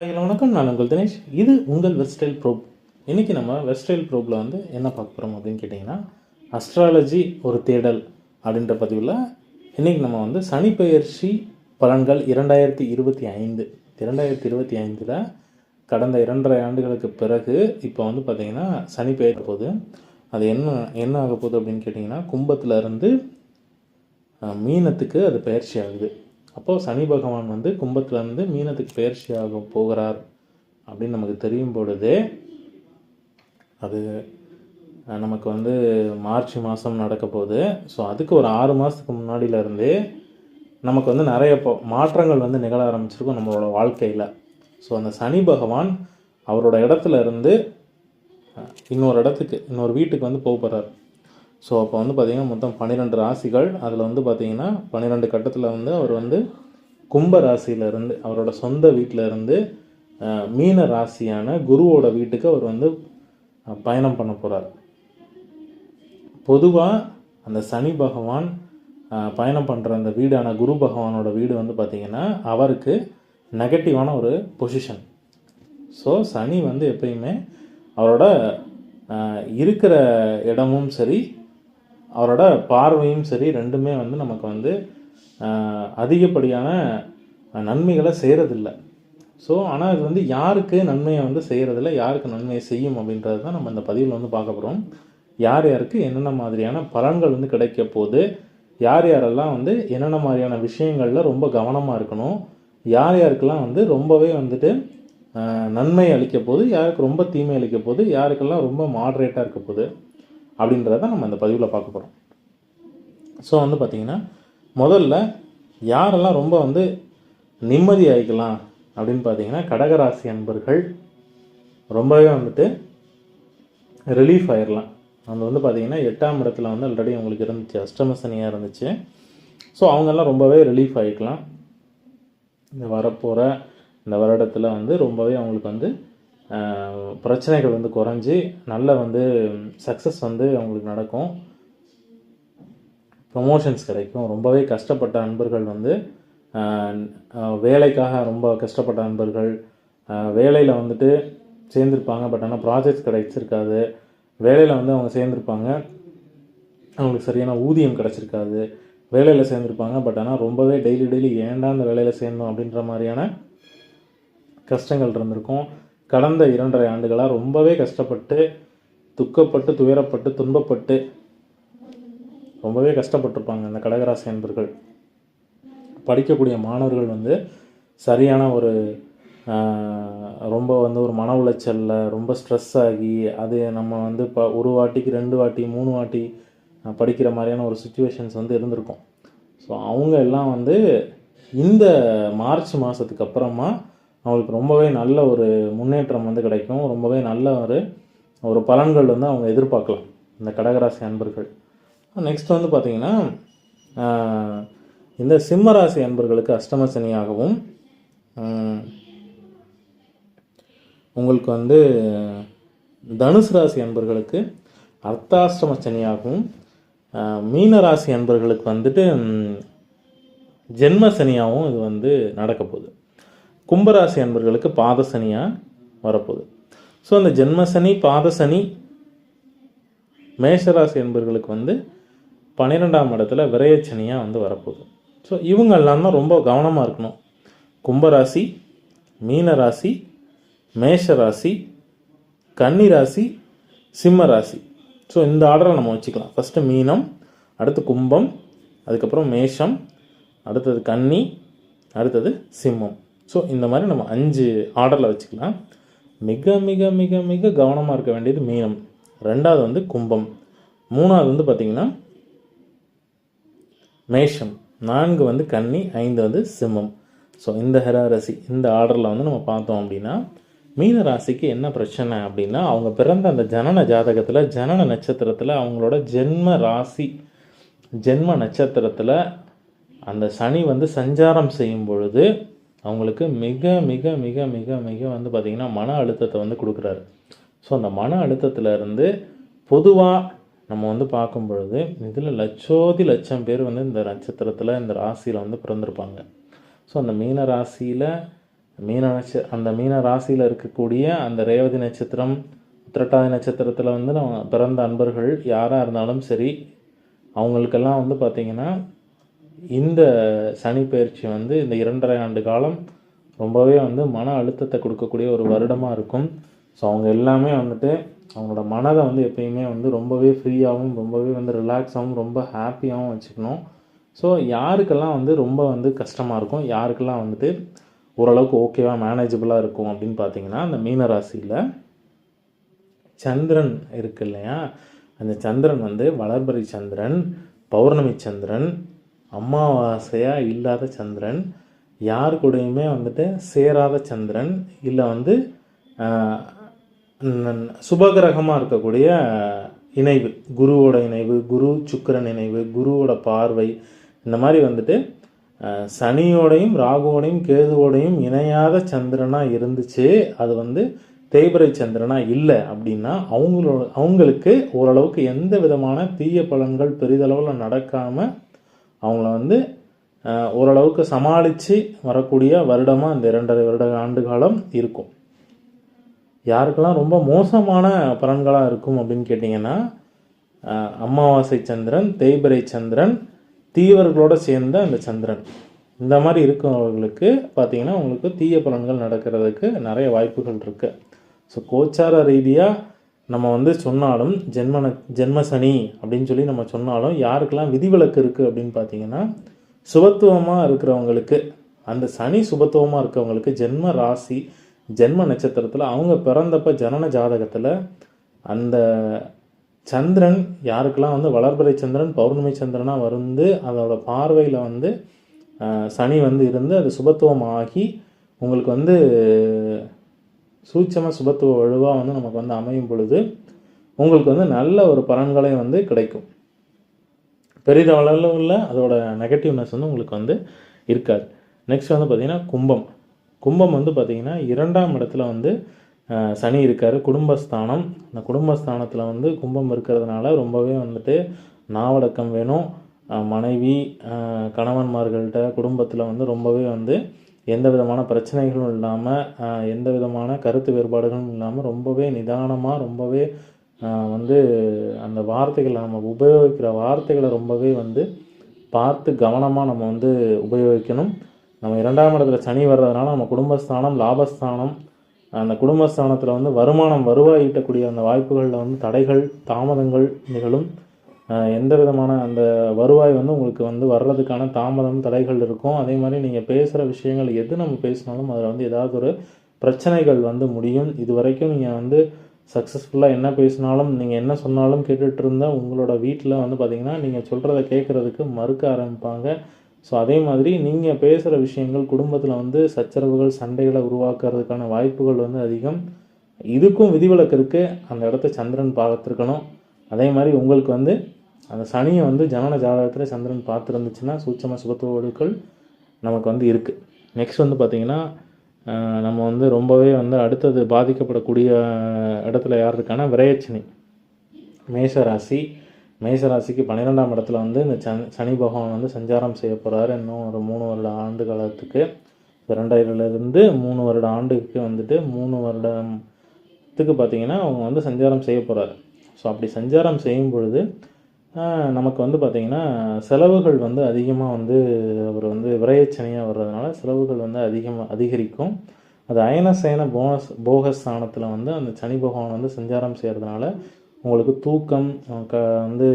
Hello வணக்கம். நான் உங்கள் தினேஷ். இது உங்கள் வெஸ்டைல் ப்ரோப் இன்றைக்கி நம்ம வெஸ்டைல் ப்ரோப்பில் வந்து என்ன பார்க்க போகிறோம் அப்படின்னு கேட்டிங்கன்னா அஸ்ட்ராலஜி ஒரு தேடல் அப்படின்ற பதிவில் இன்றைக்கி நம்ம வந்து சனி பெயர்ச்சி பலன்கள் இரண்டாயிரத்தி இருபத்தி ஐந்து. இரண்டாயிரத்தி இருபத்தி ஐந்தில் கடந்த இரண்டரை ஆண்டுகளுக்கு பிறகு இப்போ வந்து பார்த்திங்கன்னா சனி பெயர் போகுது. அது என்ன என்ன ஆக போகுது அப்படின்னு கேட்டிங்கன்னா கும்பத்துலேருந்து மீனத்துக்கு அது பயிற்சி ஆகுது. அப்போது சனி பகவான் வந்து கும்பத்துலேருந்து மீனத்துக்கு பயிற்சி போகிறார் அப்படின்னு நமக்கு தெரியும் பொழுது அது நமக்கு வந்து மார்ச் மாதம் நடக்க போகுது. ஸோ அதுக்கு ஒரு ஆறு மாதத்துக்கு முன்னாடியிலேருந்து நமக்கு வந்து நிறைய மாற்றங்கள் வந்து நிகழ ஆரம்பிச்சிருக்கும் நம்மளோட வாழ்க்கையில். ஸோ அந்த சனி பகவான் அவரோட இடத்துல இருந்து இன்னொரு இடத்துக்கு இன்னொரு வீட்டுக்கு வந்து போக போகிறார் ஸோ அப்போ வந்து பார்த்திங்கன்னா மொத்தம் பன்னிரெண்டு ராசிகள். அதில் வந்து பார்த்திங்கன்னா பன்னிரெண்டு கட்டத்தில் வந்து அவர் வந்து கும்ப ராசியிலேருந்து அவரோட சொந்த வீட்டில் இருந்து மீன ராசியான குருவோட வீட்டுக்கு அவர் வந்து பயணம் பண்ண போகிறார் பொதுவாக அந்த சனி பகவான் பயணம் பண்ணுற அந்த வீடான குரு பகவானோட வீடு வந்து பார்த்திங்கன்னா அவருக்கு நெகட்டிவான ஒரு பொசிஷன் ஸோ சனி வந்து எப்பயுமே அவரோட இருக்கிற இடமும் சரி அவரோட பார்வையும் சரி ரெண்டுமே வந்து நமக்கு வந்து அதிகப்படியான நன்மைகளை செய்கிறதில்ல ஸோ ஆனால் இது வந்து யாருக்கு நன்மையை வந்து செய்கிறதில்ல யாருக்கு நன்மையை செய்யும் அப்படின்றது தான் நம்ம இந்த பதிவில் வந்து பார்க்க போகிறோம் யார் யாருக்கு என்னென்ன மாதிரியான பலன்கள் வந்து கிடைக்க போகுது யார் யாரெல்லாம் வந்து என்னென்ன மாதிரியான விஷயங்களில் ரொம்ப கவனமாக இருக்கணும் யார் யாருக்கெல்லாம் வந்து ரொம்பவே வந்துட்டு நன்மை அளிக்க போகுது யாருக்கு ரொம்ப தீமை அளிக்க போகுது யாருக்கெல்லாம் ரொம்ப மாட்ரேட்டாக இருக்க போகுது. அப்படின்றத நம்ம இந்த பதிவில் பார்க்க போகிறோம் ஸோ வந்து பார்த்திங்கன்னா முதல்ல யாரெல்லாம் ரொம்ப வந்து நிம்மதி ஆகிக்கலாம் அப்படின்னு பார்த்தீங்கன்னா கடகராசி அன்பர்கள் ரொம்பவே வந்துட்டு ரிலீஃப் ஆயிடலாம் அது வந்து பார்த்திங்கன்னா எட்டாம் இடத்துல வந்து ஆல்ரெடி உங்களுக்கு இருந்துச்சு. அஷ்டம சனியாக இருந்துச்சு. ஸோ அவங்கெல்லாம் ரொம்பவே ரிலீஃப் ஆகிக்கலாம் இந்த வரப்போகிற இந்த வருடத்தில் வந்து ரொம்பவே அவங்களுக்கு வந்து பிரச்சனைகள் வந்து குறைஞ்சி நல்ல வந்து சக்ஸஸ் வந்து அவங்களுக்கு நடக்கும். ப்ரொமோஷன்ஸ் கிடைக்கும். ரொம்பவே கஷ்டப்பட்ட நண்பர்கள் வந்து வேலைக்காக ரொம்ப கஷ்டப்பட்ட நண்பர்கள் வேலையில் வந்துட்டு சேர்ந்துருப்பாங்க. பட் ஆனால் ப்ராஜெக்ட்ஸ் கிடைச்சிருக்காது. வேலையில் வந்து அவங்க சேர்ந்துருப்பாங்க. அவங்களுக்கு சரியான ஊதியம் கிடச்சிருக்காது. வேலையில் சேர்ந்துருப்பாங்க. பட் ஆனால் ரொம்பவே டெய்லி டெய்லி ஏன்டா அந்த வேலையில் சேர்ந்தோம் அப்படின்ற மாதிரியான கஷ்டங்கள் இருந்திருக்கும். கடந்த இரண்டரை ஆண்டுகளாக ரொம்பவே கஷ்டப்பட்டு துக்கப்பட்டு துயரப்பட்டு துன்பப்பட்டு ரொம்பவே கஷ்டப்பட்டிருப்பாங்க இந்த கடகராசி அன்பர்கள். படிக்கக்கூடிய மாணவர்கள் வந்து சரியான ஒரு ரொம்ப வந்து ஒரு மன உளைச்சலில் ரொம்ப ஸ்ட்ரெஸ் ஆகி அது நம்ம வந்து இப்போ ஒரு வாட்டிக்கு ரெண்டு வாட்டி மூணு வாட்டி படிக்கிற மாதிரியான ஒரு சுச்சுவேஷன்ஸ் வந்து இருந்திருக்கும். ஸோ அவங்க எல்லாம் வந்து இந்த மார்ச் மாதத்துக்கு அப்புறமா அவங்களுக்கு ரொம்பவே நல்ல ஒரு முன்னேற்றம் வந்து கிடைக்கும். ரொம்பவே நல்ல ஒரு ஒரு பலன்கள் வந்து அவங்க எதிர்பார்க்கலாம். இந்த கடகராசி அன்பர்கள். நெக்ஸ்ட் வந்து பார்த்திங்கன்னா இந்த சிம்மராசி அன்பர்களுக்கு அஷ்டம சனியாகவும் உங்களுக்கு வந்து தனுசு ராசி அன்பர்களுக்கு அர்த்தாஷ்டம சனியாகவும் மீன ராசி அன்பர்களுக்கு வந்துட்டு ஜென்ம சனியாகவும் இது வந்து நடக்க போகுது கும்பராசி அன்பர்களுக்கு பாதசனியாக வரப்போகுது. ஸோ அந்த ஜென்மசனி பாதசனி மேஷராசி என்பர்களுக்கு வந்து பன்னிரெண்டாம் இடத்துல விரையச்சனியாக வந்து வரப்போகுது. ஸோ இவங்கெல்லாம் எல்லாமே ரொம்ப கவனமாக இருக்கணும். கும்பராசி மீனராசி மேஷராசி கன்னிராசி சிம்ம ராசி ஸோ இந்த ஆர்டரை நம்ம வச்சுக்கலாம். ஃபஸ்ட்டு மீனம் அடுத்து கும்பம் அதுக்கப்புறம் மேஷம் அடுத்தது கன்னி அடுத்தது சிம்மம். ஸோ இந்த மாதிரி நம்ம அஞ்சு ஆர்டரில் வச்சுக்கலாம். மிக மிக மிக மிக கவனமாக இருக்க வேண்டியது மீனம். ரெண்டாவது வந்து கும்பம். மூணாவது வந்து பார்த்திங்கன்னா மேஷம். நான்கு வந்து கன்னி ஐந்து வந்து சிம்மம். ஸோ இந்த ஹெராரசி இந்த ஆர்டரில் வந்து நம்ம பார்த்தோம் அப்படின்னா மீன ராசிக்கு என்ன பிரச்சனை அப்படின்னா அவங்க பிறந்த அந்த ஜனன ஜாதகத்தில் ஜனன நட்சத்திரத்தில் அவங்களோட ஜென்ம ராசி ஜென்ம நட்சத்திரத்தில் அந்த சனி வந்து சஞ்சாரம் செய்யும் பொழுது அவங்களுக்கு மிக மிக மிக மிக மிக வந்து பார்த்திங்கன்னா மன அழுத்தத்தை வந்து கொடுக்குறாரு. ஸோ அந்த மன அழுத்தத்துல இருந்து பொதுவாக நம்ம வந்து பார்க்கும் பொழுது இதில் லட்சோதி லட்சம் பேர் வந்து இந்த நட்சத்திரத்தில் இந்த ராசியில் வந்து பிறந்திருப்பாங்க. ஸோ அந்த மீன ராசியில் மீன நட்ச அந்த மீன ராசியில் இருக்கக்கூடிய அந்த ரேவதி நட்சத்திரம் உத்திரட்டாதி நட்சத்திரத்தில் வந்து நம்ம பிறந்த அன்பர்கள் யாராக இருந்தாலும் சரி அவங்களுக்கெல்லாம் வந்து பார்த்திங்கன்னா இந்த சனி பயிற்சி வந்து இந்த இரண்டரை ஆண்டு காலம் ரொம்பவே வந்து மன அழுத்தத்தை கொடுக்கக்கூடிய ஒரு வருடமாக இருக்கும். ஸோ அவங்க எல்லாமே வந்துட்டு அவங்களோட மனதை வந்து எப்பயுமே வந்து ரொம்பவே ஃப்ரீயாகவும் ரொம்பவே வந்து ரிலாக்ஸாகவும் ரொம்ப ஹாப்பியாகவும் வச்சுக்கணும். ஸோ யாருக்கெல்லாம் வந்து ரொம்ப வந்து கஷ்டமாக இருக்கும் யாருக்கெல்லாம் வந்துட்டு ஓரளவுக்கு ஓகேவாக மேனேஜபிளாக இருக்கும் அப்படின்னு பார்த்தீங்கன்னா அந்த மீனராசியில் சந்திரன் இருக்கு இல்லையா? அந்த சந்திரன் வந்து வளர்பறை சந்திரன் பௌர்ணமி சந்திரன் அமாவாசையாக இல்லாத சந்திரன் யார் கூடயுமே வந்துட்டு சேராத சந்திரன் இல்லை வந்து சுபகிரகமாக இருக்கக்கூடிய இணைவு குருவோட இணைவு குரு சுக்கிரன் இணைவு குருவோட பார்வை இந்த மாதிரி வந்துட்டு சனியோடையும் ராகுவோடையும் கேதுவோடையும் இணையாத சந்திரனாக இருந்துச்சு. அது வந்து தேய்பிரை சந்திரனா இல்லை அப்படின்னா அவங்களோட அவங்களுக்கு ஓரளவுக்கு எந்த விதமான தீய பலன்கள் பெரிதளவில் நடக்காமல் அவங்கள வந்து ஓரளவுக்கு சமாளித்து வரக்கூடிய வருடமாக இந்த இரண்டரை வருட ஆண்டு காலம் இருக்கும். யாருக்கெல்லாம் ரொம்ப மோசமான பலன்களாக இருக்கும் அப்படின்னு கேட்டிங்கன்னா அமாவாசை சந்திரன் தேய்பிரை சந்திரன் தீவர்களோடு சேர்ந்த அந்த சந்திரன். இந்த மாதிரி இருக்கிறவர்களுக்கு பார்த்தீங்கன்னா உங்களுக்கு தீய பலன்கள் நடக்கிறதுக்கு நிறைய வாய்ப்புகள் இருக்குது ஸோ கோச்சார ரீதியாக நம்ம வந்து சொன்னாலும் ஜென்மன ஜென்ம சனி அப்படின்னு சொல்லி நம்ம சொன்னாலும் யாருக்கெல்லாம் விதிவிலக்கு இருக்குது அப்படின்னு பார்த்தீங்கன்னா சுபத்துவமாக இருக்கிறவங்களுக்கு அந்த சனி சுபத்துவமாக இருக்கிறவங்களுக்கு ஜென்ம ராசி ஜென்ம நட்சத்திரத்தில் அவங்க பிறந்தப்ப ஜனன ஜாதகத்தில் அந்த சந்திரன் யாருக்கெல்லாம் வந்து வளர்பிறை சந்திரன் பௌர்ணமி சந்திரனாக வந்து அதோட பார்வையில் வந்து சனி வந்து இருந்து அது சுபத்துவம் ஆகி உங்களுக்கு வந்து சூட்சம சுபத்துவ வலுவாக வந்து நமக்கு வந்து அமையும் பொழுது உங்களுக்கு வந்து நல்ல ஒரு பலன்களை வந்து கிடைக்கும். பெரிதளவில் உள்ள அதோட நெகட்டிவ்னஸ் வந்து உங்களுக்கு வந்து இருக்காது. நெக்ஸ்ட் வந்து பார்த்திங்கன்னா கும்பம். கும்பம் வந்து பார்த்திங்கன்னா இரண்டாம் இடத்துல வந்து சனி இருக்கார் குடும்பஸ்தானம். அந்த குடும்பஸ்தானத்தில் வந்து கும்பம் இருக்கிறதுனால ரொம்பவே வந்துட்டு நாவடக்கம் வேணும். மனைவி கணவன்மார்கள்ட்ட குடும்பத்தில் வந்து ரொம்பவே வந்து எந்த விதமான பிரச்சனைகளும் இல்லாமல் எந்த விதமான கருத்து வேறுபாடுகளும் இல்லாமல் ரொம்பவே நிதானமாக ரொம்பவே வந்து அந்த வார்த்தைகளை நம்ம உபயோகிக்கிற வார்த்தைகளை ரொம்பவே வந்து பார்த்து கவனமாக நம்ம வந்து உபயோகிக்கணும். நம்ம இரண்டாம் இடத்துல சனி வர்றதுனால நம்ம குடும்பஸ்தானம் லாபஸ்தானம் அந்த குடும்பஸ்தானத்தில் வந்து வருமானம் வருவாய் ஈட்டக்கூடிய அந்த வாய்ப்புகளில் வந்து தடைகள் தாமதங்கள் நிகழும். எந்த விதமான அந்த வருவாய் வந்து உங்களுக்கு வந்து வர்றதுக்கான தாமதம் தடைகள் இருக்கும். அதே மாதிரி நீங்கள் பேசுகிற விஷயங்கள் எது நம்ம பேசினாலும் அதில் வந்து ஏதாவது ஒரு பிரச்சனைகள் வந்து முடியும். இது வரைக்கும் நீங்கள் வந்து சக்ஸஸ்ஃபுல்லாக என்ன பேசினாலும் நீங்கள் என்ன சொன்னாலும் கேட்டுட்டு இருந்தால் உங்களோட வீட்டில் வந்து பார்த்தீங்கன்னா நீங்கள் சொல்கிறத கேட்குறதுக்கு மறுக்க ஆரம்பிப்பாங்க. ஸோ அதே மாதிரி நீங்கள் பேசுகிற விஷயங்கள் குடும்பத்தில் வந்து சச்சரவுகள் சண்டைகளை உருவாக்குறதுக்கான வாய்ப்புகள் வந்து அதிகம். இதுக்கும் விதிவிலக்கு இருக்குது அந்த இடத்த சந்திரன் பார்த்துருக்கணும். அதே மாதிரி உங்களுக்கு வந்து அந்த சனியை வந்து ஜனன ஜாதகத்தில் சந்திரன் பார்த்துருந்துச்சுன்னா சூட்சம சுபத்துவடுக்கள் நமக்கு வந்து இருக்குது நெக்ஸ்ட் வந்து பார்த்திங்கன்னா நம்ம வந்து ரொம்பவே வந்து அடுத்தது பாதிக்கப்படக்கூடிய இடத்துல யார் இருக்கான்னா விரயச்சனி. மேஷராசி. மேஷராசிக்கு பன்னிரெண்டாம் இடத்துல வந்து இந்த சன் சனி பகவான் வந்து சஞ்சாரம் செய்ய போகிறாரு இன்னும் ஒரு மூணு வருட ஆண்டு காலத்துக்கு. ரெண்டாயிரத்துலேருந்து மூணு வருட ஆண்டுக்கு வந்துட்டு மூணு வருடத்துக்கு பார்த்தீங்கன்னா அவங்க வந்து சஞ்சாரம் செய்ய போகிறாரு ஸோ அப்படி சஞ்சாரம் செய்யும் பொழுது நமக்கு வந்து பார்த்திங்கன்னா செலவுகள் வந்து அதிகமாக வந்து அவர் வந்து விரயச்சனியாக வர்றதுனால செலவுகள் வந்து அதிகமாக அதிகரிக்கும். அது அயனசயன போனஸ் போகஸ்தானத்தில் வந்து அந்த சனி பகவான் வந்து சஞ்சாரம் செய்கிறதுனால உங்களுக்கு தூக்கம் க வந்து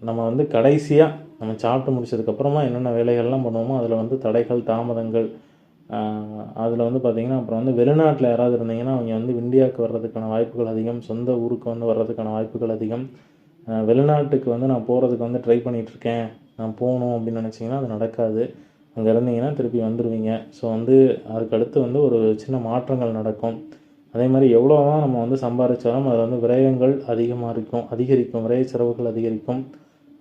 நம்ம வந்து கடைசியாக நம்ம சாப்பிட்டு முடிச்சதுக்கப்புறமா என்னென்ன வேலைகள்லாம் பண்ணுவோமோ அதில் வந்து தடைகள் தாமதங்கள் அதில் வந்து பார்த்திங்கன்னா அப்புறம் வந்து வெளிநாட்டில் யாராவது இருந்தீங்கன்னா அவங்க வந்து இந்தியாவுக்கு வர்றதுக்கான வாய்ப்புகள் அதிகம் சொந்த ஊருக்கு வந்து வர்றதுக்கான வாய்ப்புகள் அதிகம். வெளிநாட்டுக்கு வந்து நான் போகிறதுக்கு வந்து ட்ரை பண்ணிகிட்ருக்கேன் நான் போகணும் அப்படின்னு நினச்சிங்கன்னா அது நடக்காது. அங்கே இருந்தீங்கன்னா திருப்பி வந்துடுவீங்க ஸோ வந்து அதுக்கடுத்து வந்து ஒரு சின்ன மாற்றங்கள் நடக்கும். அதே மாதிரி எவ்வளோ தான் நம்ம வந்து சம்பாதிச்சாலும் அதில் வந்து விரயங்கள் அதிகமாக இருக்கும் அதிகரிக்கும் விரய செலவுகள் அதிகரிக்கும்.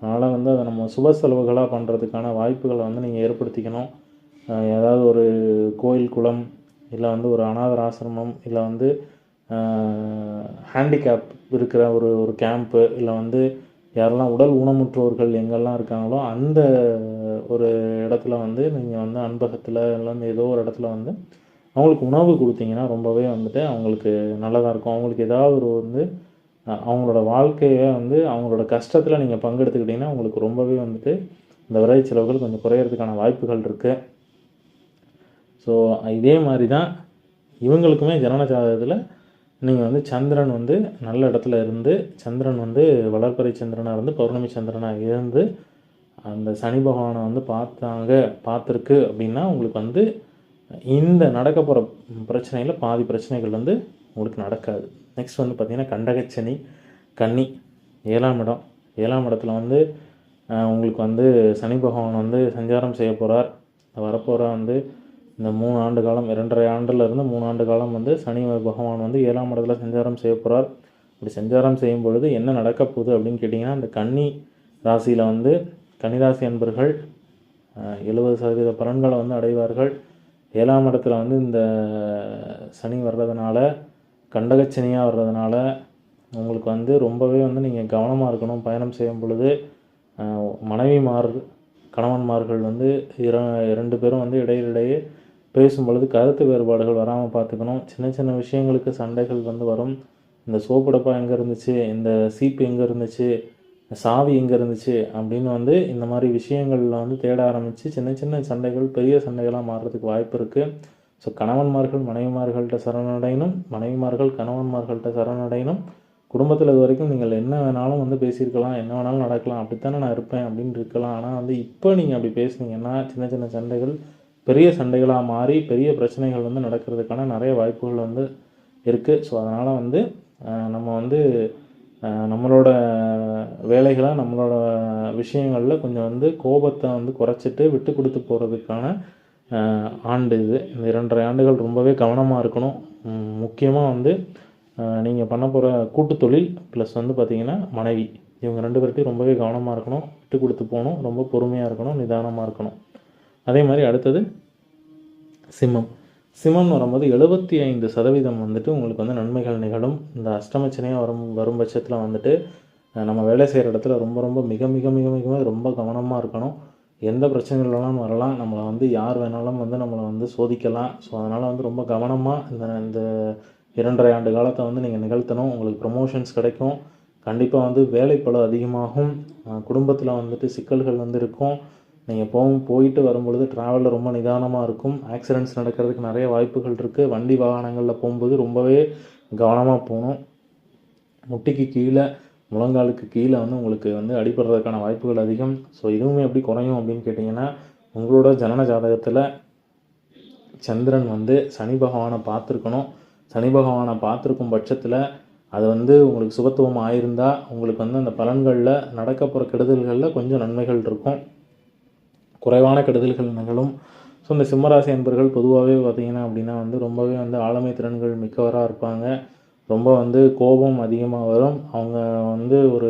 அதனால் வந்து அதை நம்ம சுப செலவுகளாக பண்ணுறதுக்கான வாய்ப்புகளை வந்து நீங்கள் ஏற்படுத்திக்கணும். ஏதாவது ஒரு கோயில் குளம் இல்லை வந்து ஒரு அனாதர் ஆசிரமம் இல்லை வந்து ஹேண்டிகேப் இருக்கிற ஒரு ஒரு கேம்ப்பு இல்லை வந்து யாரெல்லாம் உடல் ஊனமுற்றோர்கள் எங்கெல்லாம் இருக்காங்களோ அந்த ஒரு இடத்துல வந்து நீங்கள் வந்து அன்பகத்தில் இல்லை ஏதோ ஒரு இடத்துல வந்து அவங்களுக்கு உணவு கொடுத்தீங்கன்னா ரொம்பவே வந்துட்டு அவங்களுக்கு நல்லதாக இருக்கும். அவங்களுக்கு ஏதாவது ஒரு வந்து அவங்களோட வாழ்க்கையை வந்து அவங்களோட கஷ்டத்தில் நீங்கள் பங்கெடுத்துக்கிட்டிங்கன்னா உங்களுக்கு ரொம்பவே வந்துட்டு இந்த விரைவு செலவுகள் கொஞ்சம் குறையிறதுக்கான வாய்ப்புகள் இருக்குது ஸோ இதே மாதிரி தான் இவங்களுக்குமே ஜனன ஜாதகத்தில் நீங்கள் வந்து சந்திரன் வந்து நல்ல இடத்துல இருந்து சந்திரன் வந்து வளர்ப்பறை சந்திரனாக இருந்து பௌர்ணமி சந்திரனாக இருந்து அந்த சனி பகவானை வந்து பார்த்தாங்க பார்த்துருக்கு அப்படின்னா உங்களுக்கு வந்து இந்த நடக்க போகிற பிரச்சனையில் பாதி பிரச்சனைகள் வந்து உங்களுக்கு நடக்காது. நெக்ஸ்ட் வந்து பார்த்திங்கன்னா கண்டகச்சனி கன்னி ஏழாம் இடம். ஏழாம் இடத்துல வந்து உங்களுக்கு வந்து சனி பகவான் வந்து சஞ்சாரம் செய்ய போகிறார் வரப்போகிற வந்து இந்த மூணு ஆண்டு காலம் இரண்டரை ஆண்டுலேருந்து மூணு ஆண்டு காலம் வந்து சனி பகவான் வந்து ஏழாம் இடத்துல சஞ்சாரம் செய்ய போகிறார் அப்படி சஞ்சாரம் செய்யும் பொழுது என்ன நடக்க போகுது அப்படின்னு கேட்டிங்கன்னா இந்த கன்னி ராசியில் வந்து கன்னிராசி அன்பர்கள் எழுபது சதவீத பலன்களை வந்து அடைவார்கள். ஏழாம் இடத்துல வந்து இந்த சனி வர்றதுனால கண்டகச்சனியாக வர்றதுனால உங்களுக்கு வந்து ரொம்பவே வந்து நீங்கள் கவனமாக இருக்கணும். பயணம் செய்யும் பொழுது மனைவிமார் கணவன்மார்கள் வந்து இர இரண்டு பேரும் வந்து இடையிடையே பேசும் பொழுது கருத்து வேறுபாடுகள் வராமல் பார்த்துக்கணும். சின்ன சின்ன விஷயங்களுக்கு சண்டைகள் வந்து வரும். இந்த சோப்பு டப்பா எங்கே இருந்துச்சு? இந்த சீப்பு எங்கே இருந்துச்சு? சாவி எங்கே இருந்துச்சு? அப்படின்னு வந்து இந்த மாதிரி விஷயங்களில் வந்து தேட ஆரம்பித்து சின்ன சின்ன சண்டைகள் பெரிய சண்டைகளாக மாறுறதுக்கு வாய்ப்பு இருக்குது ஸோ கணவன்மார்கள் மனைவிமார்கள்ட்ட சரணடையணும். மனைவிமார்கள் கணவன்மார்கள்ட்ட சரணடையணும். குடும்பத்தில் இது வரைக்கும் நீங்கள் என்ன வேணாலும் வந்து பேசியிருக்கலாம் என்ன வேணாலும் நடக்கலாம். அப்படித்தானே நான் இருப்பேன் அப்படின்னு இருக்கலாம். ஆனால் வந்து இப்போ நீங்கள் அப்படி பேசுனீங்கன்னா சின்ன சின்ன சண்டைகள் பெரிய சண்டைகளாக மாறி பெரிய பிரச்சனைகள் வந்து நடக்கிறதுக்கான நிறைய வாய்ப்புகள் வந்து இருக்குது ஸோ அதனால் வந்து நம்ம வந்து நம்மளோட வேலைகளை நம்மளோட விஷயங்களில் கொஞ்சம் வந்து கோபத்தை வந்து குறைச்சிட்டு விட்டு கொடுத்து போகிறதுக்கான ஆண்டு இது. இந்த இரண்டரை ஆண்டுகள் ரொம்பவே கவனமாக இருக்கணும். முக்கியமாக வந்து நீங்கள் பண்ண போகிற கூட்டு தொழில் ப்ளஸ் வந்து பார்த்திங்கன்னா மனைவி. இவங்க ரெண்டு பேர்ட்டையும் ரொம்பவே கவனமாக இருக்கணும். விட்டு கொடுத்து போகணும். ரொம்ப பொறுமையாக இருக்கணும். நிதானமாக இருக்கணும். அதே மாதிரி அடுத்தது சிம்மம். சிம்மம்னு வரும்போது எழுபத்தி ஐந்து சதவீதம் வந்துட்டு உங்களுக்கு வந்து நன்மைகள் நிகழும். இந்த அஷ்டமச்சனையாக வரும் வரும் பட்சத்தில் வந்துட்டு நம்ம வேலை செய்கிற இடத்துல ரொம்ப ரொம்ப மிக மிக மிக மிக ரொம்ப கவனமாக இருக்கணும். எந்த பிரச்சனைகளெல்லாம் வரலாம். நம்மளை வந்து யார் வேணாலும் வந்து நம்மளை வந்து சோதிக்கலாம். ஸோ அதனால் வந்து ரொம்ப கவனமாக இந்த இந்த இரண்டரை ஆண்டு காலத்தை வந்து நீங்கள் நிகழ்த்தணும். உங்களுக்கு ப்ரமோஷன்ஸ் கிடைக்கும். கண்டிப்பாக வந்து வேலைப்பளு அதிகமாகும். குடும்பத்தில் வந்துட்டு சிக்கல்கள் வந்து இருக்கும். நீங்கள் போகும் போயிட்டு வரும்பொழுது ட்ராவலில் ரொம்ப நிதானமாக இருக்கும். ஆக்சிடென்ட்ஸ் நடக்கிறதுக்கு நிறைய வாய்ப்புகள் இருக்குது வண்டி வாகனங்களில் போகும்போது ரொம்பவே கவனமாக போகணும். முட்டிக்கு கீழே முழங்காலுக்கு கீழே வந்து உங்களுக்கு வந்து அடிபடுறதுக்கான வாய்ப்புகள் அதிகம். ஸோ இதுவுமே எப்படி குறையும் அப்படின்னு கேட்டிங்கன்னா உங்களோட ஜனன ஜாதகத்தில் சந்திரன் வந்து சனி பகவானை பார்த்துருக்கணும். சனி பகவானை பார்த்துருக்கும் பட்சத்தில் அது வந்து உங்களுக்கு சுபத்துவம் ஆயிருந்தால் உங்களுக்கு வந்து அந்த பலன்களில் நடக்க போகிற கெடுதல்களில் கொஞ்சம் நன்மைகள் இருக்கும். குறைவான கெடுதல்கள் நிகழும். ஸோ இந்த சிம்மராசி அன்பர்கள் பொதுவாகவே பார்த்திங்கன்னா அப்படின்னா வந்து ரொம்பவே வந்து ஆளுமை திறன்கள் மிக்கவராக இருப்பாங்க. ரொம்ப வந்து கோபம் அதிகமாக வரும். அவங்க வந்து ஒரு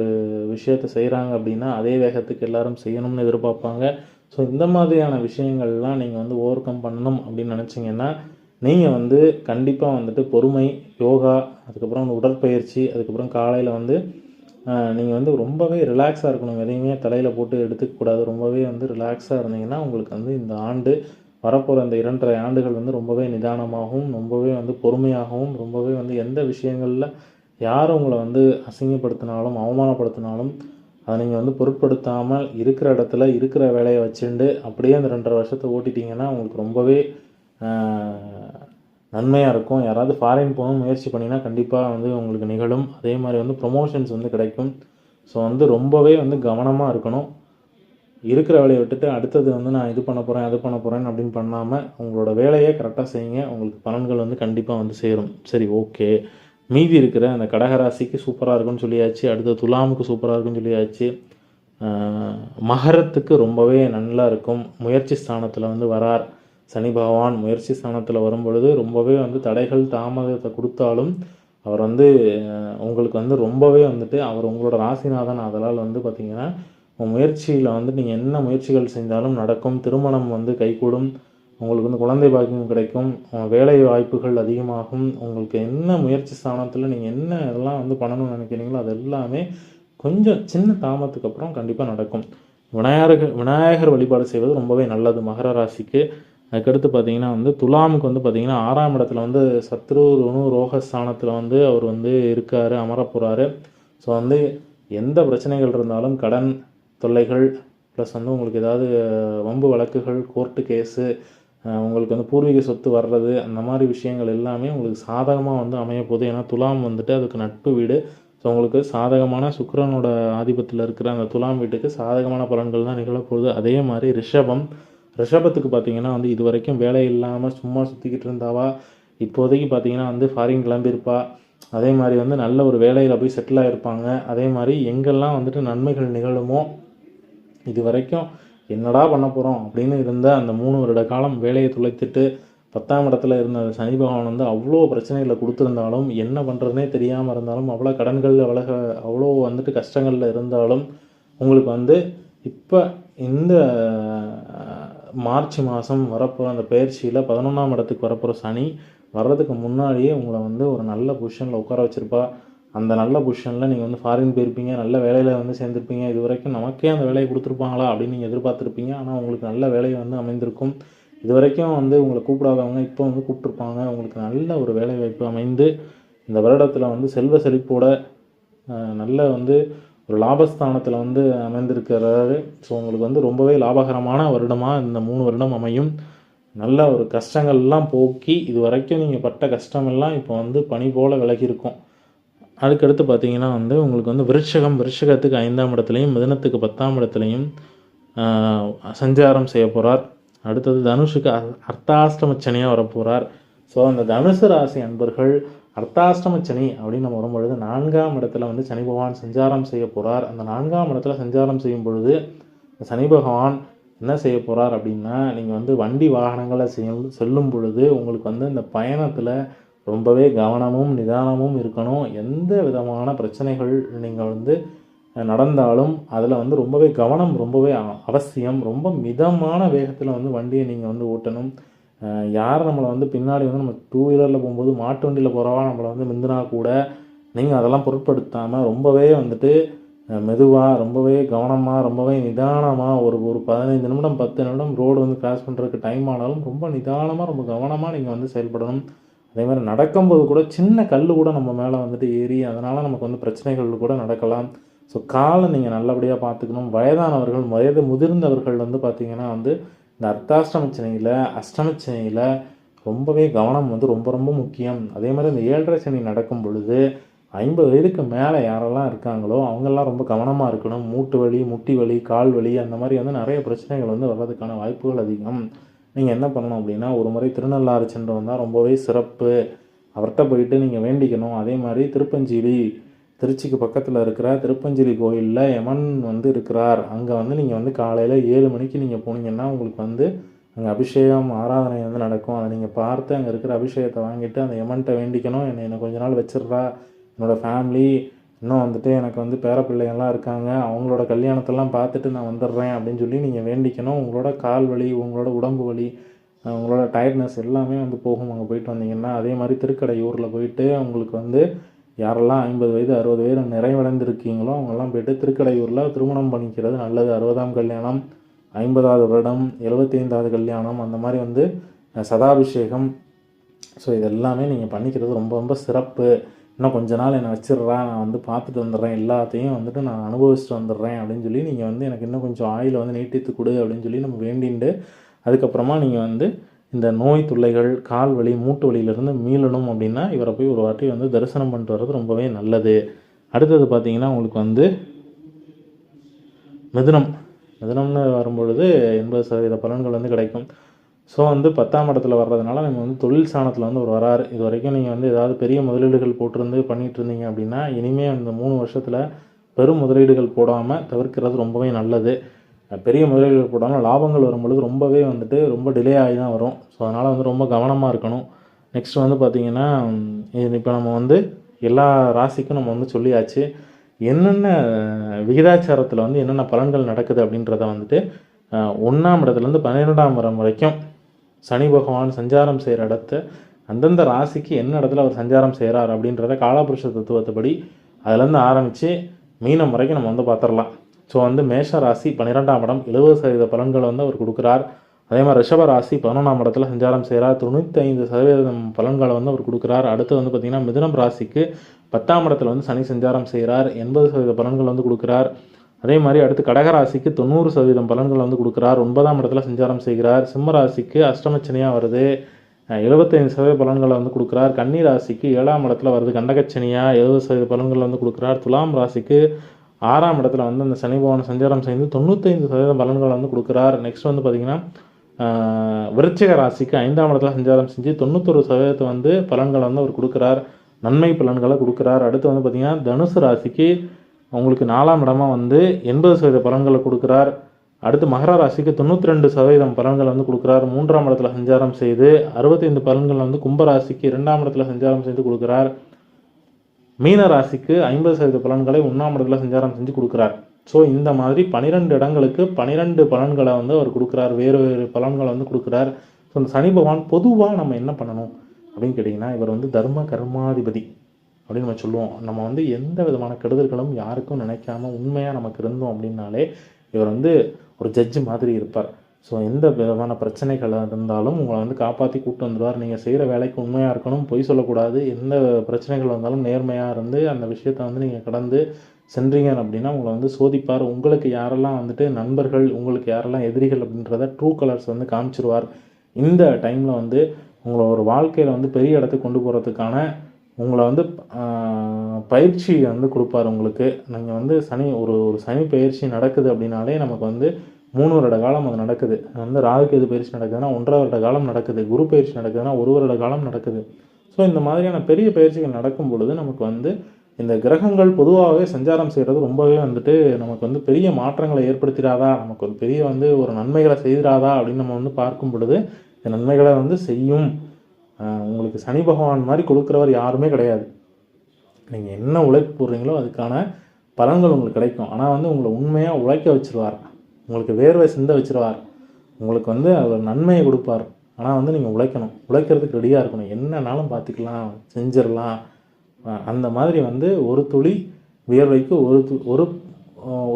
விஷயத்தை செய்கிறாங்க அப்படின்னா அதே வேகத்துக்கு எல்லாரும் செய்யணும்னு எதிர்பார்ப்பாங்க. ஸோ இந்த மாதிரியான விஷயங்கள்லாம் நீங்கள் வந்து ஓவர் கம் பண்ணணும் அப்படின்னு நினச்சிங்கன்னா நீங்கள் வந்து கண்டிப்பாக வந்துட்டு பொறுமை யோகா அதுக்கப்புறம் உடற்பயிற்சி அதுக்கப்புறம் காலையில் வந்து நீங்கள் வந்து ரொம்பவே ரிலாக்ஸாக இருக்கணும். எதையுமே தலையில் போட்டு எடுத்துக்கக்கூடாது ரொம்பவே வந்து ரிலாக்ஸாக இருந்தீங்கன்னா உங்களுக்கு வந்து இந்த ஆண்டு வரப்போகிற இந்த இரண்டரை ஆண்டுகள் வந்து ரொம்பவே நிதானமாகவும் ரொம்பவே வந்து பொறுமையாகவும் ரொம்பவே வந்து எந்த விஷயங்களில் யார் உங்களை வந்து அசிங்கப்படுத்தினாலும் அவமானப்படுத்தினாலும் அதை நீங்கள் வந்து பொருட்படுத்தாமல் இருக்கிற இடத்துல இருக்கிற வேலையை வச்சுண்டு அப்படியே அந்த ரெண்டரை வருஷத்தை ஓட்டிட்டீங்கன்னா உங்களுக்கு ரொம்பவே நன்மையாக இருக்கும். யாராவது ஃபாரின் போகணும் முயற்சி பண்ணினா கண்டிப்பாக வந்து உங்களுக்கு நிகழும். அதே மாதிரி வந்து ப்ரொமோஷன்ஸ் வந்து கிடைக்கும். ஸோ வந்து ரொம்பவே வந்து கவனமாக இருக்கணும். இருக்கிற வேலையை விட்டுட்டு அடுத்தது வந்து நான் இது பண்ண போகிறேன் அது பண்ண போகிறேன் அப்படின்னு பண்ணாமல் உங்களோட வேலையை கரெக்டாக செய்யுங்க. உங்களுக்கு பலன்கள் வந்து கண்டிப்பாக வந்து சேரும். சரி ஓகே மீதி இருக்கிற அந்த கடகராசிக்கு சூப்பராக இருக்குன்னு சொல்லியாச்சு. அடுத்த துலாமுக்கு சூப்பராக இருக்குன்னு சொல்லியாச்சு. மகரத்துக்கு ரொம்பவே நல்லா இருக்கும். முயற்சி ஸ்தானத்தில் வந்து வரார். சனி பகவான் முயற்சி ஸ்தானத்தில் வரும்பொழுது ரொம்பவே வந்து தடைகள் தாமதத்தை கொடுத்தாலும் அவர் வந்து உங்களுக்கு வந்து ரொம்பவே வந்துட்டு அவர் உங்களோட ராசிநாதன் அதனால் வந்து பார்த்திங்கன்னா உங்கள் முயற்சியில் வந்து நீங்கள் என்ன முயற்சிகள் செஞ்சாலும் நடக்கும் திருமணம் வந்து கைகூடும் உங்களுக்கு வந்து குழந்தை பாக்கியம் கிடைக்கும் வேலை வாய்ப்புகள் அதிகமாகும் உங்களுக்கு என்ன முயற்சி ஸ்தானத்தில் நீங்கள் என்ன இதெல்லாம் வந்து பண்ணணும்னு நினைக்கிறீங்களோ அது எல்லாமே கொஞ்சம் சின்ன தாமத்துக்கு அப்புறம் கண்டிப்பாக நடக்கும். விநாயகர் விநாயகர் வழிபாடு செய்வது ரொம்பவே நல்லது. மகர ராசிக்கு அதுக்கடுத்து பார்த்தீங்கன்னா வந்து துலாமுக்கு வந்து பார்த்தீங்கன்னா ஆறாம் இடத்துல வந்து சத்ரு ருணு ரோகஸ்தானத்தில் வந்து அவர் வந்து இருக்கார் அமரப் போகிறாரு ஸோ வந்து எந்த பிரச்சனைகள் இருந்தாலும் கடன் தொல்லைகள் ப்ளஸ் வந்து உங்களுக்கு ஏதாவது வம்பு வழக்குகள் கோர்ட்டு கேஸு உங்களுக்கு வந்து பூர்வீக சொத்து வர்றது அந்த மாதிரி விஷயங்கள் எல்லாமே உங்களுக்கு சாதகமாக வந்து அமைய போகுது. ஏன்னா துலாம் வந்துட்டு அதுக்கு நட்பு வீடு. ஸோ உங்களுக்கு சாதகமான சுக்கரனோட ஆதிபத்தில் இருக்கிற அந்த துலாம் வீட்டுக்கு சாதகமான பலன்கள் தான் நிகழப்போகுது அதே மாதிரி ரிஷபம் ரிஷபத்துக்கு பார்த்தீங்கன்னா வந்து இது வரைக்கும் வேலை இல்லாமல் சும்மா சுற்றிக்கிட்டு இருந்தாவா? இப்போதைக்கு பார்த்தீங்கன்னா வந்து ஃபாரின் கிளம்பியிருப்பா. அதே மாதிரி வந்து நல்ல ஒரு வேலையில் போய் செட்டில் ஆகிருப்பாங்க அதே மாதிரி எங்கெல்லாம் வந்துட்டு நன்மைகள் நிகழுமோ இது வரைக்கும் என்னடா பண்ண போகிறோம் அப்படின்னு இருந்த அந்த மூணு வருட காலம் வேலையை துளைத்துட்டு பத்தாம் இடத்துல இருந்த அந்த சனி பகவான் வந்து அவ்வளோ பிரச்சனைகளை கொடுத்துருந்தாலும் என்ன பண்ணுறதுனே தெரியாமல் இருந்தாலும் அவ்வளோ கடன்களில் அவ்வளோ அவ்வளோ வந்துட்டு கஷ்டங்களில் இருந்தாலும் உங்களுக்கு வந்து இப்போ இந்த மார்ச் மாதம் வரப்போகிற அந்த பயிற்சியில் பதினொன்றாம் இடத்துக்கு வரப்போகிற சனி வர்றதுக்கு முன்னாடியே உங்களை வந்து ஒரு நல்ல பொசிஷனில் உட்கார வச்சுருப்பா. அந்த நல்ல பொசிஷனில் நீங்கள் வந்து ஃபாரின் போயிருப்பீங்க நல்ல வேலையில் வந்து சேர்ந்துருப்பீங்க. இது வரைக்கும் நமக்கே அந்த வேலையை கொடுத்துருப்பாங்களா அப்படின்னு நீங்கள் எதிர்பார்த்துருப்பீங்க. ஆனால் உங்களுக்கு நல்ல வேலையை வந்து அமைந்திருக்கும். இது வரைக்கும் வந்து உங்களை கூப்பிடாதவங்க இப்போ வந்து கூப்பிட்ருப்பாங்க உங்களுக்கு நல்ல ஒரு வேலை வாய்ப்பு அமைந்து இந்த வருடத்தில் வந்து செல்வ செழிப்போட நல்ல வந்து ஒரு லாபஸ்தானத்தில் வந்து அமைந்திருக்கிறாரு. ஸோ உங்களுக்கு வந்து ரொம்பவே லாபகரமான வருடமாக இந்த மூணு வருடம் அமையும். நல்ல ஒரு கஷ்டங்கள்லாம் போக்கி இது வரைக்கும் நீங்கள் பட்ட கஷ்டமெல்லாம் இப்போ வந்து பனி போல் விலகி இருக்கும் அதுக்கடுத்து பார்த்தீங்கன்னா வந்து உங்களுக்கு வந்து விருட்சகம் விருட்சகத்துக்கு ஐந்தாம் இடத்துலையும் மிதனத்துக்கு பத்தாம் இடத்துலையும் சஞ்சாரம் செய்ய போகிறார் அடுத்தது தனுஷுக்கு அர்த்தாஷ்டமச்சனையாக வரப்போகிறார் ஸோ அந்த தனுசு ராசி அன்பர்கள் அர்த்தாஷ்டம சனி அப்படின்னு நம்ம வரும்பொழுது நான்காம் இடத்துல வந்து சனி பகவான் சஞ்சாரம் செய்ய போகிறார் அந்த நான்காம் இடத்துல சஞ்சாரம் செய்யும் பொழுது சனி பகவான் என்ன செய்ய போகிறார் அப்படின்னா நீங்கள் வந்து வண்டி வாகனங்களை செல் செல்லும் பொழுது உங்களுக்கு வந்து இந்த பயணத்தில் ரொம்பவே கவனமும் நிதானமும் இருக்கணும். எந்த விதமான பிரச்சனைகள் நீங்கள் வந்து நடந்தாலும் அதில் வந்து ரொம்பவே கவனம் ரொம்பவே அவசியம் ரொம்ப மிதமான வேகத்தில் வந்து வண்டியை நீங்கள் வந்து ஓட்டணும். யார் நம்மளை வந்து பின்னாடி வந்து நம்ம டூ வீலரில் போகும்போது மாட்டு வண்டியில் போகிறவா நம்மளை வந்து மிந்தினா கூட நீங்கள் அதெல்லாம் பொருட்படுத்தாமல் ரொம்பவே வந்துட்டு மெதுவாக ரொம்பவே கவனமாக ரொம்பவே நிதானமாக ஒரு ஒரு பதினைந்து நிமிடம் பத்து நிமிடம் ரோடு வந்து கிராஸ் பண்ணுறதுக்கு டைம் ஆனாலும் ரொம்ப நிதானமாக ரொம்ப கவனமாக நீங்கள் வந்து செயல்படணும். அதே மாதிரி நடக்கும்போது கூட சின்ன கல் கூட நம்ம மேலே வந்துட்டு ஏறி அதனால் நமக்கு வந்து பிரச்சனைகள் கூட நடக்கலாம். ஸோ காலை நீங்கள் நல்லபடியாக பார்த்துக்கணும். வயதானவர்கள் வயது முதிர்ந்தவர்கள் வந்து பார்த்திங்கன்னா வந்து இந்த அர்த்தாஷ்டமச்சனையில் அஷ்டமச்சனையில் ரொம்பவே கவனம் வந்து ரொம்ப ரொம்ப முக்கியம். அதே மாதிரி இந்த ஏழரை சனி நடக்கும் பொழுது ஐம்பது வயதுக்கு மேலே யாரெல்லாம் இருக்காங்களோ அவங்கெல்லாம் ரொம்ப கவனமாக இருக்கணும். மூட்டு வலி முட்டி வலி கால் வலி அந்த மாதிரி வந்து நிறைய பிரச்சனைகள் வந்து வர்றதுக்கான வாய்ப்புகள் அதிகம். நீங்கள் என்ன பண்ணணும் அப்படின்னா ஒரு முறை திருநள்ளாறு சென்று வந்தால் ரொம்பவே சிறப்பு. அவர்கிட்ட போயிட்டு நீங்கள் வேண்டிக்கணும். அதே மாதிரி திருப்பஞ்சீலி திருச்சிக்கு பக்கத்தில் இருக்கிற திருப்பஞ்சலி கோயிலில் யமன் வந்து இருக்கிறார். அங்கே வந்து நீங்கள் வந்து காலையில் ஏழு மணிக்கு நீங்கள் போனீங்கன்னா உங்களுக்கு வந்து அங்கே அபிஷேகம் ஆராதனை வந்து நடக்கும். அதை நீங்கள் பார்த்து அங்கே இருக்கிற அபிஷேகத்தை வாங்கிட்டு அந்த யமன்கிட்ட வேண்டிக்கணும். என்னை என்னை கொஞ்ச நாள் வச்சிடுறா. என்னோடய ஃபேமிலி இன்னும் வந்துட்டு எனக்கு வந்து பேரப்பிள்ளைங்கள்லாம் இருக்காங்க. அவங்களோட கல்யாணத்தெல்லாம் பார்த்துட்டு நான் வந்துடுறேன் அப்படின்னு சொல்லி நீங்கள் வேண்டிக்கணும். உங்களோட கால் வலி உங்களோட உடம்பு வலி உங்களோட டயர்ட்னஸ் எல்லாமே வந்து போகும். அங்கே போயிட்டு வந்தீங்கன்னா அதே மாதிரி திருக்கடையூரில் போயிட்டு உங்களுக்கு வந்து யாரெல்லாம் ஐம்பது வயது அறுபது வயது நிறைவடைந்திருக்கீங்களோ அவங்கெல்லாம் போயிட்டு திருக்கடையூரில் திருமணம் பண்ணிக்கிறது நல்லது. அறுபதாம் கல்யாணம் ஐம்பதாவது வருடம் எழுபத்தைந்தாவது கல்யாணம் அந்த மாதிரி வந்து சதாபிஷேகம். ஸோ இதெல்லாமே நீங்கள் பண்ணிக்கிறது ரொம்ப ரொம்ப சிறப்பு. இன்னும் கொஞ்ச நாள் என்னை வச்சிடுறேன் நான் வந்து பார்த்துட்டு வந்துடுறேன் எல்லாத்தையும் வந்துட்டு நான் அனுபவிச்சுட்டு வந்துடுறேன் அப்படின்னு சொல்லி நீங்கள் வந்து எனக்கு இன்னும் கொஞ்சம் ஆயில் வந்து நீட்டித்து கொடு அப்படின்னு சொல்லி நம்ம வேண்டிண்டு அதுக்கப்புறமா நீங்கள் வந்து இந்த நோய் தொல்லைகள் கால் வலி மூட்டு வலியிலிருந்து மீளணும் அப்படின்னா இவரை போய் ஒரு வாட்டி வந்து தரிசனம் பண்ணிட்டு வர்றது ரொம்பவே நல்லது. அடுத்தது பார்த்தீங்கன்னா உங்களுக்கு வந்து மிதுனம். மிதுனம்னு வரும்பொழுது எண்பது சதவீத பலன்கள் வந்து கிடைக்கும். ஸோ வந்து பத்தாம் இடத்துல வர்றதுனால நம்ம வந்து தொழில் ஸ்தானத்தில் வந்து ஒரு வராரு. இது வரைக்கும் நீங்கள் வந்து ஏதாவது பெரிய முதலீடுகள் போட்டிருந்து பண்ணிகிட்டு இருந்தீங்க அப்படின்னா இனிமேல் அந்த மூணு வருஷத்தில் பெரும் முதலீடுகள் போடாமல் தவிர்க்கிறது ரொம்பவே நல்லது. பெரிய முதலீடுகள் போட்டாலும் லாபங்கள் வரும்பொழுது ரொம்பவே வந்துட்டு ரொம்ப டிலே ஆகி தான் வரும். ஸோ அதனால் வந்து ரொம்ப கவனமாக இருக்கணும். நெக்ஸ்ட் வந்து பார்த்திங்கன்னா இப்போ நம்ம வந்து எல்லா ராசிக்கும் நம்ம வந்து சொல்லியாச்சு. என்னென்ன விகிதாச்சாரத்தில் வந்து என்னென்ன பலன்கள் நடக்குது அப்படின்றத வந்துட்டு ஒன்றாம் இடத்துலேருந்து பன்னிரெண்டாம் இடம் வரைக்கும் சனி பகவான் சஞ்சாரம் செய்கிற இடத்த அந்தந்த ராசிக்கு என்ன இடத்துல அவர் சஞ்சாரம் செய்கிறார் அப்படின்றத காலபுருஷ தத்துவத்தைப்படி அதுலேருந்து ஆரம்பித்து மீனம் வரைக்கும் நம்ம வந்து பார்த்துடலாம் ஸோ வந்து மேஷ ராசி பன்னிரெண்டாம் இடம் எழுபது சதவீத பலன்களை வந்து அவர் கொடுக்குறார். அதே மாதிரி ரிஷப ராசி பதினொன்றாம் இடத்துல சஞ்சாரம் செய்கிறார். தொண்ணூற்றி ஐந்து சதவீதம் பலன்களை வந்து அவர் கொடுக்குறார். அடுத்து வந்து பார்த்திங்கன்னா மிதுனம் ராசிக்கு பத்தாம் இடத்துல வந்து சனி சஞ்சாரம் செய்கிறார். எண்பது சதவீத பலன்கள் வந்து கொடுக்குறார். அதே மாதிரி அடுத்து கடகராசிக்கு தொண்ணூறு சதவீதம் பலன்கள் வந்து கொடுக்குறார். ஒன்பதாம் இடத்துல சஞ்சாரம் செய்கிறார். சிம்ம ராசிக்கு அஷ்டமச்சனியாக வருது. எழுபத்தைந்து சதவீத பலன்களை வந்து கொடுக்குறார். கன்னி ராசிக்கு ஏழாம் இடத்துல வருது கண்டகச்சனியாக எழுபது சதவீத பலன்கள் வந்து கொடுக்குறார். துலாம் ராசிக்கு ஆறாம் இடத்துல வந்து அந்த சனி பகவான் சஞ்சாரம் செய்து தொண்ணூத்தைந்து சதவீதம் பலன்களை வந்து கொடுக்குறார். நெக்ஸ்ட் வந்து பார்த்திங்கன்னா விருச்சிக ராசிக்கு ஐந்தாம் இடத்துல சஞ்சாரம் செஞ்சு தொண்ணூத்தொரு சதவீதத்தை வந்து பலன்களை வந்து அவர் கொடுக்குறார். நன்மை பலன்களை கொடுக்குறார். அடுத்து வந்து பார்த்திங்கன்னா தனுசு ராசிக்கு உங்களுக்கு நாலாம் இடமா வந்து எண்பது சதவீத பலன்களை கொடுக்குறார். அடுத்து மகர ராசிக்கு தொண்ணூற்றி ரெண்டு சதவீதம் பலன்கள் வந்து கொடுக்குறார். மூன்றாம் இடத்துல சஞ்சாரம் செய்து அறுபத்தைந்து பலன்கள் வந்து கும்பராசிக்கு இரண்டாம் இடத்துல சஞ்சாரம் செய்து கொடுக்குறார். மீன ராசிக்கு ஐம்பது சதவீத பலன்களை ஒன்றாம் இடத்துல சஞ்சாரம் செஞ்சு கொடுக்குறார். ஸோ இந்த மாதிரி பனிரெண்டு இடங்களுக்கு பனிரெண்டு பலன்களை வந்து அவர் கொடுக்குறார். வேறு வேறு பலன்களை வந்து கொடுக்குறார். ஸோ இந்த சனி பகவான் பொதுவாக நம்ம என்ன பண்ணணும் அப்படின்னு கேட்டிங்கன்னா இவர் வந்து தர்ம கர்மாதிபதி அப்படின்னு நம்ம சொல்லுவோம். நம்ம வந்து எந்த விதமான கெடுதல்களும் யாருக்கும் நினைக்காம உண்மையாக நமக்கு இருந்தோம் அப்படின்னாலே இவர் வந்து ஒரு ஜட்ஜு மாதிரி இருப்பார். ஸோ எந்த விதமான பிரச்சனைகள் இருந்தாலும் உங்களை வந்து காப்பாற்றி கூப்பிட்டு வந்துடுவார். நீங்கள் செய்கிற வேலைக்கு உண்மையாக இருக்கணும் பொய் சொல்லக்கூடாது. எந்த பிரச்சனைகள் வந்தாலும் நேர்மையாக இருந்து அந்த விஷயத்தை வந்து நீங்கள் கடந்து சென்றீங்க அப்படின்னா உங்களை வந்து சோதிப்பார். உங்களுக்கு யாரெல்லாம் வந்துட்டு நண்பர்கள் உங்களுக்கு யாரெல்லாம் எதிரிகள் அப்படின்றத ட்ரூ கலர்ஸ் வந்து காமிச்சிருவார். இந்த டைமில் வந்து உங்களை ஒரு வாழ்க்கையில் வந்து பெரிய இடத்துக்கு கொண்டு போகிறதுக்கான உங்களை வந்து பயிற்சி வந்து கொடுப்பார் உங்களுக்கு. நீங்கள் வந்து சனி ஒரு ஒரு சனி பயிற்சி நடக்குது அப்படின்னாலே நமக்கு வந்து மூணு வருட காலம் அது நடக்குது. வந்து ராகுகேது பயிற்சி நடக்குதுன்னா ஒன்றரை வருட காலம் நடக்குது. குரு பயிற்சி நடக்குதுன்னா ஒரு வருட காலம் நடக்குது. ஸோ இந்த மாதிரியான பெரிய பயிற்சிகள் நடக்கும் பொழுது நமக்கு வந்து இந்த கிரகங்கள் பொதுவாகவே சஞ்சாரம் செய்கிறது ரொம்பவே வந்துட்டு நமக்கு வந்து பெரிய மாற்றங்களை ஏற்படுத்திடாதா நமக்கு ஒரு பெரிய வந்து ஒரு நன்மைகளை செய்திடாதா அப்படின்னு நம்ம வந்து பார்க்கும் பொழுது இந்த நன்மைகளை வந்து செய்யும். உங்களுக்கு சனி பகவான் மாதிரி கொடுக்குறவர் யாருமே கிடையாது. நீங்கள் என்ன உழைப்பு போடுறீங்களோ அதுக்கான பலன்கள் உங்களுக்கு கிடைக்கும். ஆனால் வந்து உங்களை உண்மையாக உழைக்க வச்சுருவார். உங்களுக்கு வேர்வை சிந்த வச்சிருவார். உங்களுக்கு வந்து அவர் நன்மையை கொடுப்பார். ஆனால் வந்து நீங்கள் உழைக்கணும். உழைக்கிறதுக்கு ரெடியாக இருக்கணும். என்னன்னாலும் பார்த்துக்கலாம் செஞ்சிடலாம். அந்த மாதிரி வந்து ஒரு துளி வியர்வைக்கு ஒரு து ஒரு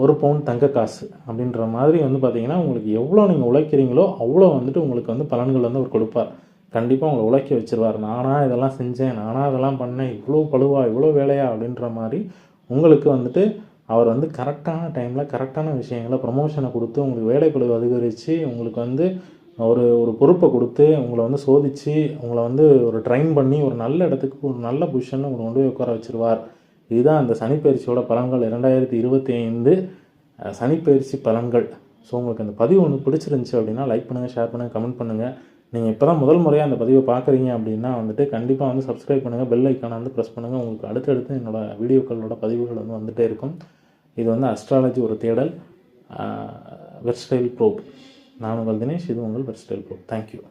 ஒரு பவுன் தங்க காசு அப்படின்ற மாதிரி வந்து பார்த்திங்கன்னா உங்களுக்கு எவ்வளோ நீங்கள் உழைக்கிறீங்களோ அவ்வளோ வந்துட்டு உங்களுக்கு வந்து பலன்கள் வந்து அவர் கொடுப்பார். கண்டிப்பாக உங்களை உழைக்க வச்சிருவார். நானாக இதெல்லாம் செஞ்சேன் நானாக இதெல்லாம் பண்ணேன் இவ்வளோ பழுவா இவ்வளோ வேலையா அப்படின்ற மாதிரி உங்களுக்கு வந்துட்டு அவர் வந்து கரெக்டான டைமில் கரெக்டான விஷயங்களை ப்ரமோஷனை கொடுத்து உங்களுக்கு வேலைப்பளு அதிகரித்து உங்களுக்கு வந்து ஒரு ஒரு பொறுப்பை கொடுத்து உங்களை வந்து சோதித்து உங்களை வந்து ஒரு ட்ரைன் பண்ணி ஒரு நல்ல இடத்துக்கு ஒரு நல்ல பொசிஷனில் உங்களை கொண்டு போய் உட்கார வச்சுருவார். இதுதான் அந்த சனிப்பயிற்சியோட பலன்கள். இரண்டாயிரத்தி இருபத்தி ஐந்து சனிப்பயிற்சி பலன்கள். ஸோ உங்களுக்கு அந்த பதிவு ஒன்று பிடிச்சிருந்துச்சி அப்படின்னா லைக் பண்ணுங்கள் ஷேர் பண்ணுங்கள் கமெண்ட் பண்ணுங்கள் நீங்கள் இப்போ தான் முதல் முறையாக அந்த பதிவை பார்க்குறீங்க அப்படின்னா வந்துட்டு கண்டிப்பாக வந்து சப்ஸ்கிரைப் பண்ணுங்கள் பெல் ஐக்கானை வந்து ப்ரெஸ் பண்ணுங்கள் உங்களுக்கு அடுத்தடுத்து என்னோடய வீடியோக்களோட பதிவுகள் வந்து வந்துகிட்டே இருக்கும். இது வந்து அஸ்ட்ராலஜி ஒரு தேடல். வெர்ஸ்டைல் ப்ரோப் நான் உங்கள் தினேஷ் இது உங்கள் வெர்ஸ்டைல் ப்ரோப் தேங்க்யூ